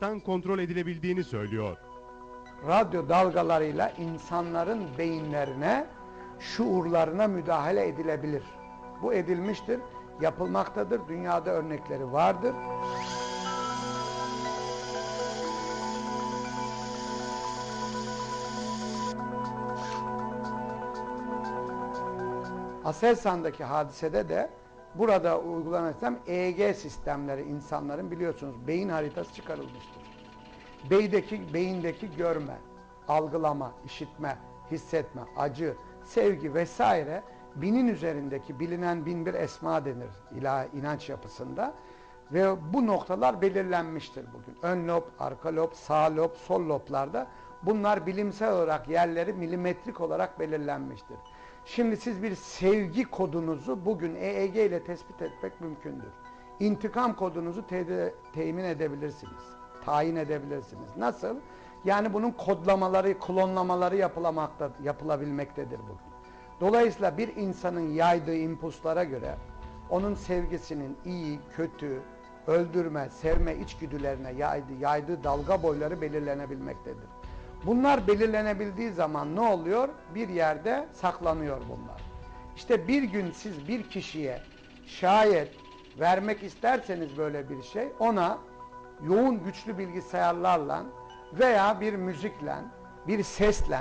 uzaktan kontrol edilebildiğini söylüyor. radyo dalgalarıyla insanların beyinlerine, şuurlarına müdahale edilebilir. Bu edilmiştir, yapılmaktadır, dünyada örnekleri vardır. Aselsan'daki hadisede de burada uygulanan sistem EEG sistemleri insanların biliyorsunuz beyin haritası çıkarılmıştır beydeki, beyindeki görme, algılama, işitme, hissetme, acı, sevgi vesaire binin üzerindeki bilinen bin bir esma denir ilah inanç yapısında ve bu noktalar belirlenmiştir bugün. Ön lob, arka lob, sağ lob, sol loblarda bunlar bilimsel olarak yerleri milimetrik olarak belirlenmiştir. Şimdi siz bir sevgi kodunuzu bugün EEG ile tespit etmek mümkündür. İntikam kodunuzu te temin edebilirsiniz tayin edebilirsiniz. Nasıl? Yani bunun kodlamaları, klonlamaları yapılamakta, yapılabilmektedir bugün. Dolayısıyla bir insanın yaydığı impulslara göre onun sevgisinin iyi, kötü, öldürme, sevme içgüdülerine yaydığı, yaydığı dalga boyları belirlenebilmektedir. Bunlar belirlenebildiği zaman ne oluyor? Bir yerde saklanıyor bunlar. İşte bir gün siz bir kişiye şayet vermek isterseniz böyle bir şey ona yoğun güçlü bilgisayarlarla veya bir müzikle, bir sesle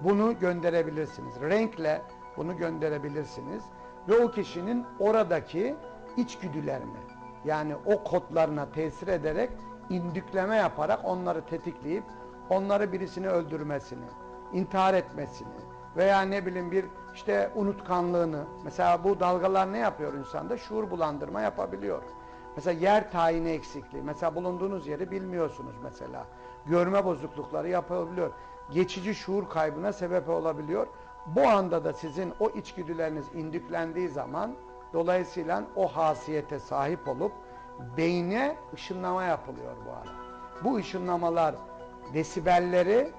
bunu gönderebilirsiniz. Renkle bunu gönderebilirsiniz. Ve o kişinin oradaki içgüdülerini yani o kodlarına tesir ederek indükleme yaparak onları tetikleyip onları birisini öldürmesini, intihar etmesini veya ne bileyim bir işte unutkanlığını mesela bu dalgalar ne yapıyor insanda? Şuur bulandırma yapabiliyor. Mesela yer tayini eksikliği. Mesela bulunduğunuz yeri bilmiyorsunuz mesela. Görme bozuklukları yapabiliyor. Geçici şuur kaybına sebep olabiliyor. Bu anda da sizin o içgüdüleriniz indüklendiği zaman dolayısıyla o hasiyete sahip olup beyne ışınlama yapılıyor bu ara. Bu ışınlamalar desibelleri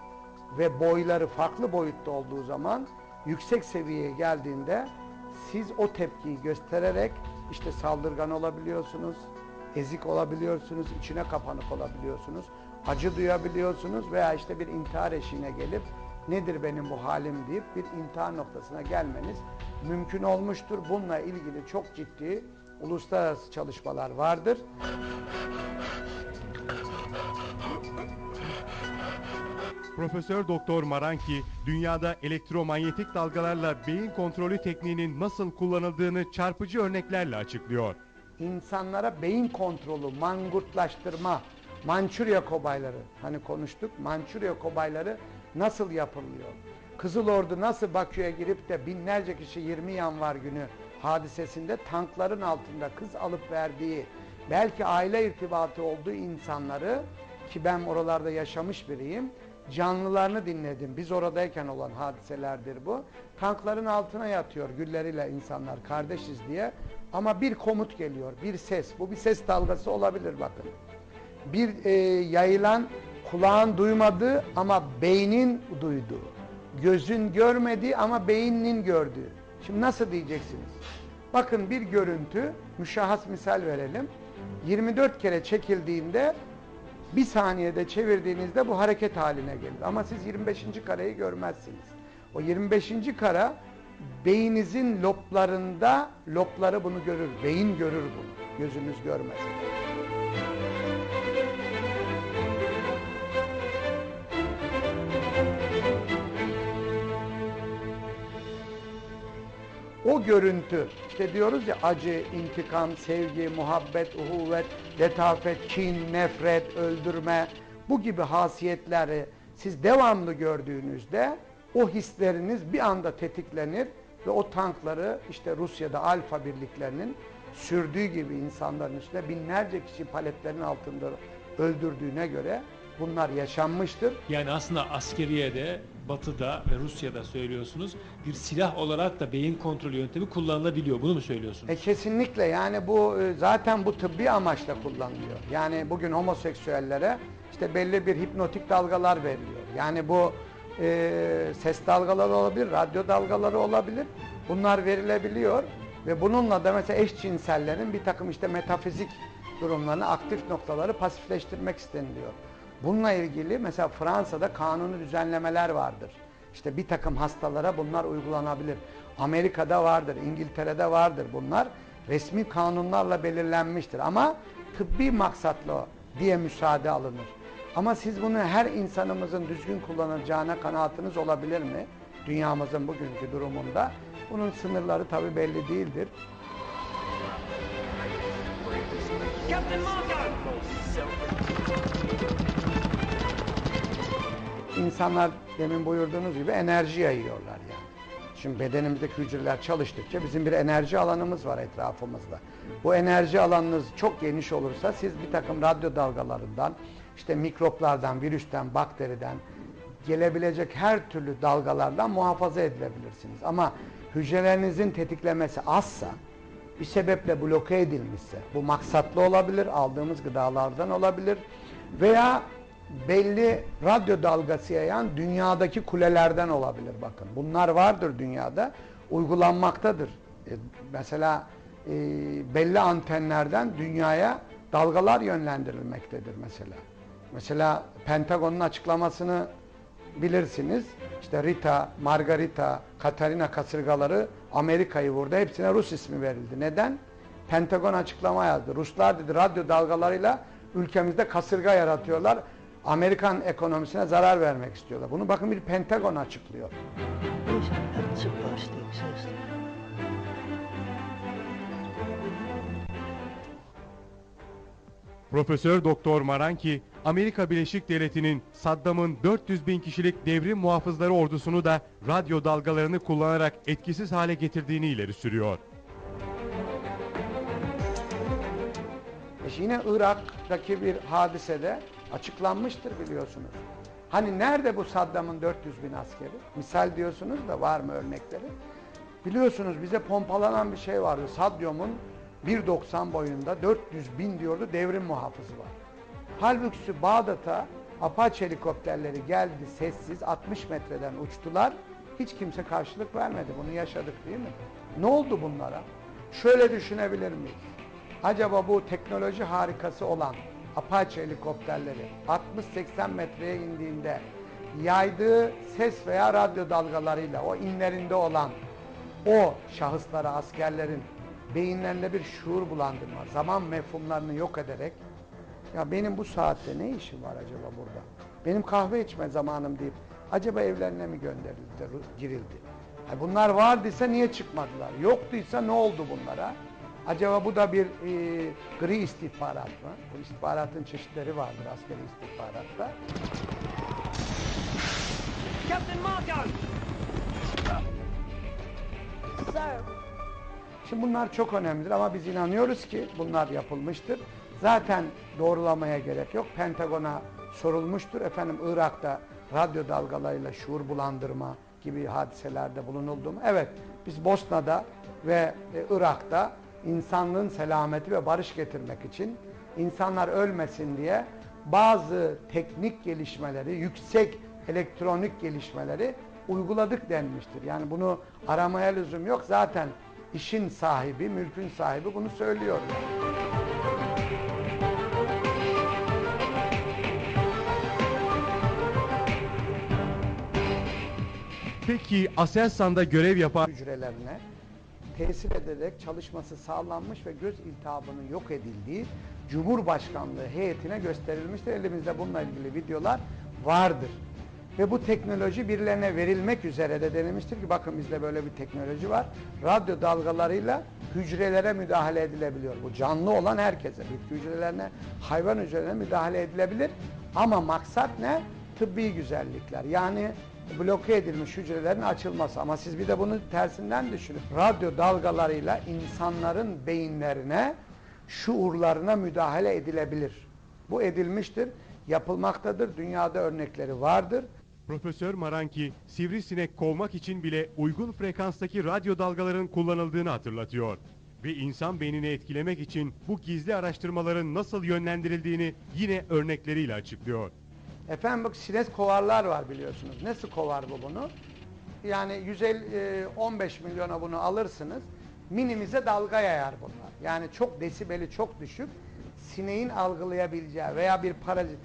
ve boyları farklı boyutta olduğu zaman yüksek seviyeye geldiğinde siz o tepkiyi göstererek işte saldırgan olabiliyorsunuz, ezik olabiliyorsunuz, içine kapanık olabiliyorsunuz, acı duyabiliyorsunuz veya işte bir intihar eşiğine gelip nedir benim bu halim deyip bir intihar noktasına gelmeniz mümkün olmuştur. Bununla ilgili çok ciddi uluslararası çalışmalar vardır. Profesör Doktor Maranki dünyada elektromanyetik dalgalarla beyin kontrolü tekniğinin nasıl kullanıldığını çarpıcı örneklerle açıklıyor. İnsanlara beyin kontrolü, mangurtlaştırma, Mançurya kobayları hani konuştuk. Mançurya kobayları nasıl yapılıyor? Kızıl Ordu nasıl Bakü'ye girip de binlerce kişi 20 yanvar günü hadisesinde tankların altında kız alıp verdiği belki aile irtibatı olduğu insanları ki ben oralarda yaşamış biriyim canlılarını dinledim. Biz oradayken olan hadiselerdir bu. Tankların altına yatıyor gülleriyle insanlar kardeşiz diye. Ama bir komut geliyor, bir ses. Bu bir ses dalgası olabilir bakın. Bir e, yayılan kulağın duymadığı ama beynin duyduğu. Gözün görmediği ama beyninin gördüğü. Şimdi nasıl diyeceksiniz? Bakın bir görüntü, müşahhas misal verelim. 24 kere çekildiğinde bir saniyede çevirdiğinizde bu hareket haline gelir. Ama siz 25. kareyi görmezsiniz. O 25. kara beyninizin loblarında lobları bunu görür. Beyin görür bunu. Gözünüz görmez. O görüntü, işte diyoruz ya acı, intikam, sevgi, muhabbet, uhuvvet, letafet, kin, nefret, öldürme bu gibi hasiyetleri siz devamlı gördüğünüzde o hisleriniz bir anda tetiklenir ve o tankları işte Rusya'da alfa birliklerinin sürdüğü gibi insanların üstüne binlerce kişi paletlerin altında öldürdüğüne göre bunlar yaşanmıştır. Yani aslında askeriyede, batıda ve Rusya'da söylüyorsunuz bir silah olarak da beyin kontrolü yöntemi kullanılabiliyor. Bunu mu söylüyorsunuz? E kesinlikle yani bu e, zaten bu tıbbi amaçla kullanılıyor. Yani bugün homoseksüellere işte belli bir hipnotik dalgalar veriliyor. Yani bu e, ses dalgaları olabilir, radyo dalgaları olabilir. Bunlar verilebiliyor ve bununla da mesela eşcinsellerin bir takım işte metafizik durumlarını, aktif noktaları pasifleştirmek isteniliyor. Bununla ilgili mesela Fransa'da kanuni düzenlemeler vardır. İşte bir takım hastalara bunlar uygulanabilir. Amerika'da vardır, İngiltere'de vardır bunlar. Resmi kanunlarla belirlenmiştir ama tıbbi maksatlı diye müsaade alınır. Ama siz bunu her insanımızın düzgün kullanacağına kanaatiniz olabilir mi? Dünyamızın bugünkü durumunda. Bunun sınırları tabi belli değildir. Captain Marco! İnsanlar demin buyurduğunuz gibi enerji yayıyorlar yani. Şimdi bedenimizdeki hücreler çalıştıkça bizim bir enerji alanımız var etrafımızda. Bu enerji alanınız çok geniş olursa siz bir takım radyo dalgalarından, işte mikroplardan, virüsten, bakteriden gelebilecek her türlü dalgalardan muhafaza edilebilirsiniz. Ama hücrelerinizin tetiklemesi azsa, bir sebeple bloke edilmişse, bu maksatlı olabilir, aldığımız gıdalardan olabilir veya belli radyo dalgası yayan dünyadaki kulelerden olabilir bakın. Bunlar vardır dünyada, uygulanmaktadır. E, mesela e, belli antenlerden dünyaya dalgalar yönlendirilmektedir mesela. Mesela Pentagon'un açıklamasını bilirsiniz. İşte Rita, Margarita, Katarina kasırgaları Amerika'yı vurdu. Hepsine Rus ismi verildi. Neden? Pentagon açıklama yazdı. Ruslar dedi radyo dalgalarıyla ülkemizde kasırga yaratıyorlar. Amerikan ekonomisine zarar vermek istiyorlar. Bunu bakın bir Pentagon açıklıyor. Profesör Doktor Maranki, Amerika Birleşik Devletleri'nin Saddam'ın 400 bin kişilik devrim muhafızları ordusunu da radyo dalgalarını kullanarak etkisiz hale getirdiğini ileri sürüyor. Yine Irak'taki bir hadisede açıklanmıştır biliyorsunuz. Hani nerede bu Saddam'ın 400 bin askeri? Misal diyorsunuz da var mı örnekleri? Biliyorsunuz bize pompalanan bir şey vardı. Saddam'ın 1.90 boyunda 400 bin diyordu devrim muhafızı var. Halbuki Bağdat'a Apache helikopterleri geldi sessiz 60 metreden uçtular. Hiç kimse karşılık vermedi. Bunu yaşadık değil mi? Ne oldu bunlara? Şöyle düşünebilir miyiz? Acaba bu teknoloji harikası olan Apache helikopterleri 60-80 metreye indiğinde yaydığı ses veya radyo dalgalarıyla o inlerinde olan o şahıslara, askerlerin beyinlerinde bir şuur bulandırma, zaman mefhumlarını yok ederek ya benim bu saatte ne işim var acaba burada? Benim kahve içme zamanım deyip acaba evlerine mi gönderildi, girildi? Bunlar vardıysa niye çıkmadılar? Yoktuysa ne oldu bunlara? Acaba bu da bir e, gri istihbarat mı? Bu istihbaratın çeşitleri vardır askeri istihbaratta. Captain Marco! Sir, Şimdi bunlar çok önemlidir ama biz inanıyoruz ki bunlar yapılmıştır. Zaten doğrulamaya gerek yok. Pentagon'a sorulmuştur. Efendim Irak'ta radyo dalgalarıyla şuur bulandırma gibi hadiselerde bulunuldu mu? Evet, biz Bosna'da ve e, Irak'ta insanlığın selameti ve barış getirmek için insanlar ölmesin diye bazı teknik gelişmeleri, yüksek elektronik gelişmeleri uyguladık denmiştir. Yani bunu aramaya lüzum yok. Zaten işin sahibi, mülkün sahibi bunu söylüyor. Peki Aselsan'da görev yapan hücrelerine tesir ederek çalışması sağlanmış ve göz iltihabının yok edildiği Cumhurbaşkanlığı heyetine gösterilmiştir. Elimizde bununla ilgili videolar vardır. Ve bu teknoloji birilerine verilmek üzere de denilmiştir ki bakın bizde böyle bir teknoloji var. Radyo dalgalarıyla hücrelere müdahale edilebiliyor. Bu canlı olan herkese, bitki hücrelerine, hayvan hücrelerine müdahale edilebilir. Ama maksat ne? Tıbbi güzellikler. Yani bloke edilmiş hücrelerin açılması. Ama siz bir de bunu tersinden düşünün. Radyo dalgalarıyla insanların beyinlerine, şuurlarına müdahale edilebilir. Bu edilmiştir, yapılmaktadır. Dünyada örnekleri vardır. Profesör Maranki, sivrisinek kovmak için bile uygun frekanstaki radyo dalgaların kullanıldığını hatırlatıyor. Ve insan beynini etkilemek için bu gizli araştırmaların nasıl yönlendirildiğini yine örnekleriyle açıklıyor. Efendim bak sines kovarlar var biliyorsunuz. Nasıl kovar bu bunu? Yani 150, e, 15 milyona bunu alırsınız. Minimize dalga yayar bunlar. Yani çok desibeli çok düşük. sineğin algılayabileceği veya bir parazitin